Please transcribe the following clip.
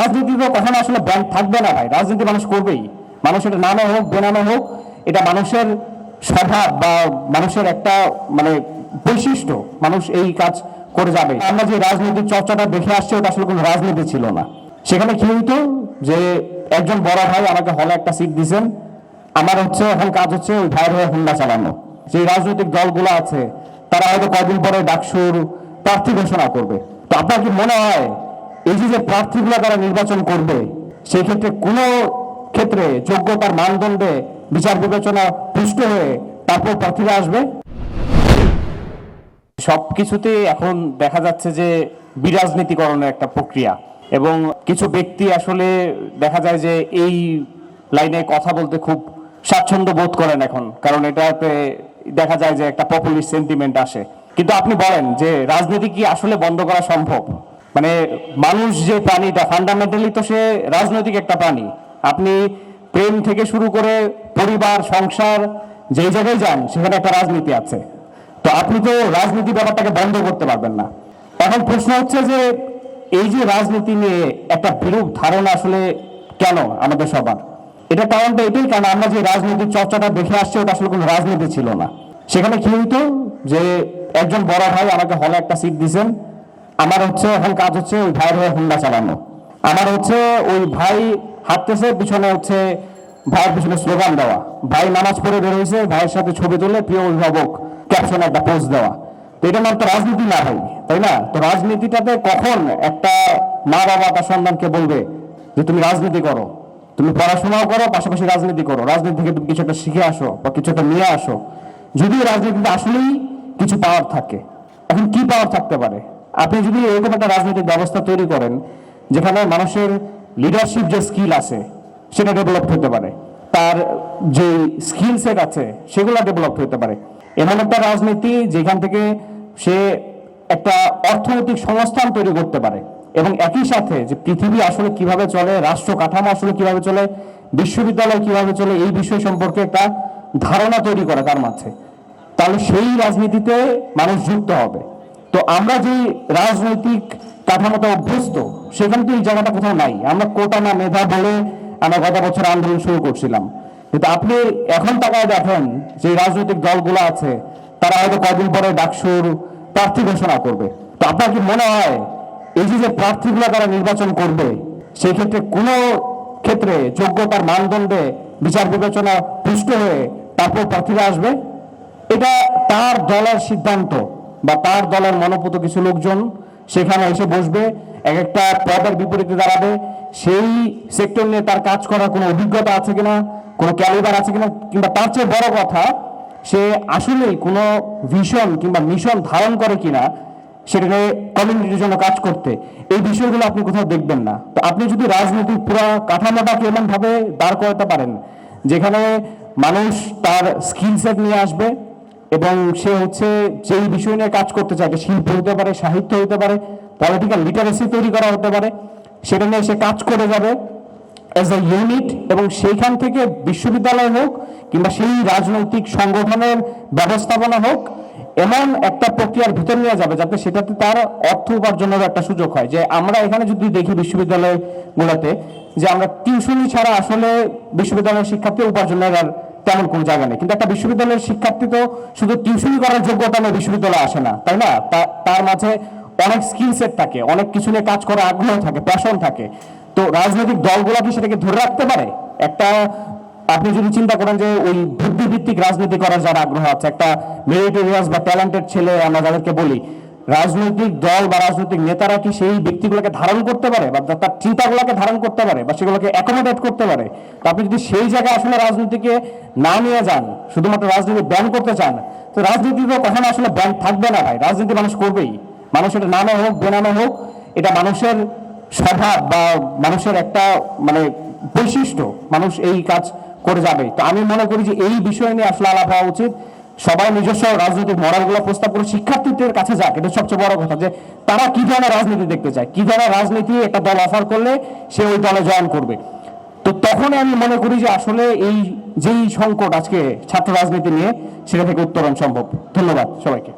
রাজনীতি তো কখনো আসলে ব্যাংক থাকবে না ভাই। রাজনীতি মানুষ করবেই। মানুষ এটা নামে হোক, বেনামে হোক, এটা মানুষের স্বভাব বা মানুষের একটা মানে বৈশিষ্ট্য। মানুষ এই কাজ করে যাবে। আমরা যে রাজনৈতিক চর্চাটা দেখে আসছি, ওটা আসলে কোনো রাজনীতি ছিল না। সেখানে কি হইতো যে একজন বড় ভাই আমাকে হলে একটা সিট দিছেন আমার হচ্ছে এখন কাজ হচ্ছে ওই ভাইয়ের হয়ে হুন্ডা চালানো। যে রাজনৈতিক দলগুলো আছে, তারা হয়তো কয়দিন পরে ডাকসুর প্রার্থী ঘোষণা করবে। তো আপনার কি মনে হয় এই যে প্রার্থীগুলো তারা নির্বাচন করবে, সেই ক্ষেত্রে কোনো ক্ষেত্রে যোগ্যতার মানদণ্ডে বিচার বিবেচনা পুষ্ট হয়ে তারপর প্রার্থীরা আসবে। সবকিছুতে এখন দেখা যাচ্ছে যে বিরাজনীতিকরণের একটা প্রক্রিয়া এবং কিছু ব্যক্তি আসলে দেখা যায় যে এই লাইনে কথা বলতে খুব স্বাচ্ছন্দ্য বোধ করেন এখন, কারণ এটাতে দেখা যায় যে একটা পপুলিস্ট সেন্টিমেন্ট আসে। কিন্তু আপনি বলেন যে রাজনীতি কি আসলে বন্ধ করা সম্ভব? মানে মানুষ যে প্রাণীটা ফান্ডামেন্টালি তো সে রাজনৈতিক একটা প্রাণী। আপনি প্রেম থেকে শুরু করে পরিবার, সংসার যেই জায়গায় যান, সেখানে একটা রাজনীতি আছে। তো আপনি তো রাজনীতি ব্যাপারটাকে বন্ধ করতে পারবেন না। এখন প্রশ্ন হচ্ছে যে, এই যে রাজনীতি নিয়ে একটা বিরূপ ধারণা আসলে কেন আমাদের সবার? এটা কারণটা এটাই, কারণ আমরা যে রাজনৈতিক চর্চাটা দেখে আসছি, ওটা আসলে কোনো রাজনীতি ছিল না। সেখানে কি হইতো? যে একজন বড় ভাই আমাকে হলে একটা সিট দিছেন আমার হচ্ছে এখন কাজ হচ্ছে ওই ভাইয়ের হয়ে হুন্ডা চালানো। আমার হচ্ছে ওই ভাই হাঁটতেছে, পিছনে হচ্ছে ভাইয়ের পিছনে স্লোগান দেওয়া। ভাই নামাজ পড়ে বের হয়েছে ভাইয়ের সাথে ছবি তুলে প্রিয় অভিভাবক ক্যাপশনে একটা পোস্ট দেওয়া। তো এটা নাম তো রাজনীতি না ভাই, তাই না? তো রাজনীতিটাতে কখন একটা মা বাবা তার সন্তানকে বলবে যে তুমি রাজনীতি করো, তুমি পড়াশোনাও করো, পাশাপাশি রাজনীতি করো। রাজনীতি থেকে তুমি কিছু একটা শিখে আসো বা কিছু একটা নিয়ে আসো। যদি রাজনীতিতে আসলেই কিছু পাওয়ার থাকে। এখন কি পাওয়ার থাকতে পারে? আপনি যদি এরকম একটা রাজনৈতিক ব্যবস্থা তৈরি করেন, যেখানে মানুষের লিডারশিপ যে স্কিল আছে, সেটা ডেভেলপ হতে পারে। তার যে স্কিল সেট আছে, সেগুলো ডেভেলপ হতে পারে। এমন একটা রাজনীতি যেখান থেকে সে একটা অর্থনৈতিক সংস্থান তৈরি করতে পারে। এবং একই সাথে যে পৃথিবী আসলে কীভাবে চলে, রাষ্ট্র কাঠামো আসলে কীভাবে চলে, বিশ্ববিদ্যালয় কীভাবে চলে, এই বিষয় সম্পর্কে একটা ধারণা তৈরি করে তার মাঝে। তাহলে সেই রাজনীতিতে মানুষ যুক্ত হবে। তো আমরা যে রাজনৈতিক কাঠামোতে অভ্যস্ত, সেখানে তো এই জায়গাটা কোথাও নাই। আমরা কোটা না মেধা বলে আমরা গত বছর আন্দোলন শুরু করছিলাম। কিন্তু আপনি এখন তাকায় দেখেন যে রাজনৈতিক দলগুলো আছে, তারা হয়তো কদিন পরে ডাকসুর প্রার্থী ঘোষণা করবে। তো আপনার কি মনে হয়, এই যে যে প্রার্থীগুলো তারা নির্বাচন করবে, সেই ক্ষেত্রে কোনো ক্ষেত্রে যোগ্যতার মানদণ্ডে বিচার বিবেচনা পুষ্ট হয়ে তারপর প্রার্থীরা আসবে? এটা তার দলের সিদ্ধান্ত। বা তার দলের মনোপুত কিছু লোকজন সেখানে এসে বসবে এক একটা পদের বিপরীতে দাঁড়াবে, সেই সেক্টর নিয়ে তার কাজ করার কোনো অভিজ্ঞতা আছে কিনা, কোনো ক্যালিবার আছে কিনা, কিংবা তার চেয়ে বড় কথা, সে আসলেই কোনো ভিশন কিংবা মিশন ধারণ করে কিনা সেটাকে কমিউনিটির জন্য কাজ করতে, এই বিষয়গুলো আপনি কোথাও দেখবেন না। তো আপনি যদি রাজনীতির পুরো কাঠামোটাকে এমন ভাবে দাঁড় করাতে পারেন, যেখানে মানুষ তার স্কিল সেট নিয়ে আসবে এবং সে হচ্ছে যেই বিষয় নিয়ে কাজ করতে চায় শিল্প হতে পারে, সাহিত্য হতে পারে পলিটিক্যাল লিটারেসি তৈরি করা হতে পারে, সেটা নিয়ে সে কাজ করে যাবে অ্যাজ এ ইউনিট এবং সেইখান থেকে বিশ্ববিদ্যালয় হোক কিংবা সেই রাজনৈতিক সংগঠনের ব্যবস্থাপনা হোক, এমন একটা প্রক্রিয়ার ভিতর নিয়ে যাবে যাতে সেটাতে তার অর্থ উপার্জনের একটা সুযোগ হয়। যে আমরা এখানে যদি দেখি বিশ্ববিদ্যালয়গুলোতে, যে আমরা টিউশনি ছাড়া আসলে বিশ্ববিদ্যালয়ের শিক্ষার্থী উপার্জনের আর তেমন কোনো জায়গা নেই। কিন্তু একটা বিশ্ববিদ্যালয়ের শিক্ষার্থী তো শুধু টিউশনি করার যোগ্যতা নিয়ে বিশ্ববিদ্যালয়ে আসে না, তাই না? তার মাঝে অনেক স্কিল সেট থাকে, অনেক কিছু নিয়ে কাজ করার আগ্রহ থাকে প্যাশন থাকে। তো রাজনৈতিক দলগুলো কি সেটাকে ধরে রাখতে পারে? একটা, আপনি যদি চিন্তা করেন যে ওই বুদ্ধিভিত্তিক রাজনীতি করার যার আগ্রহ আছে, একটা মেরিটোরিয়াস বা ট্যালেন্টেড ছেলে আমরা যাদেরকে বলি রাজনৈতিক দল বা রাজনৈতিক নেতারা কি সেই ব্যক্তিগুলোকে ধারণ করতে পারে? বা তার চিন্তাগুলোকে ধারণ করতে পারে? বা সেগুলোকে অ্যাকোমোডেট করতে পারে? তো আপনি যদি সেই জায়গায় আসলে রাজনীতিকে না নিয়ে যান, শুধুমাত্র রাজনীতি ব্যান করতে চান, তো রাজনীতি তো কখনো আসলে ব্যান থাকবে না ভাই। রাজনীতি মানুষ করবেই। মানুষ এটা নামে হোক, বেনামে হোক, এটা মানুষের স্বভাব বা মানুষের একটা মানে বৈশিষ্ট্য। মানুষ এই কাজ করে যাবে। তো আমি মনে করি যে এই বিষয় নিয়ে আসলে আলাপ হওয়া উচিত। সবাই নিজস্ব রাজনৈতিক মডেলগুলো প্রস্তাব করে শিক্ষার্থীদের কাছে যাক, এটা সবচেয়ে বড় কথা যে তারা কি ধরনের রাজনীতি দেখতে চায়, কি ধরনের রাজনীতি একটা দল অফার করলে সে ওই দলে জয়েন করবে। তো তখন আমি মনে করি যে আসলে এই যেই সংকট আজকে ছাত্র রাজনীতি নিয়ে, সেটা থেকে উত্তরণ সম্ভব। ধন্যবাদ সবাইকে।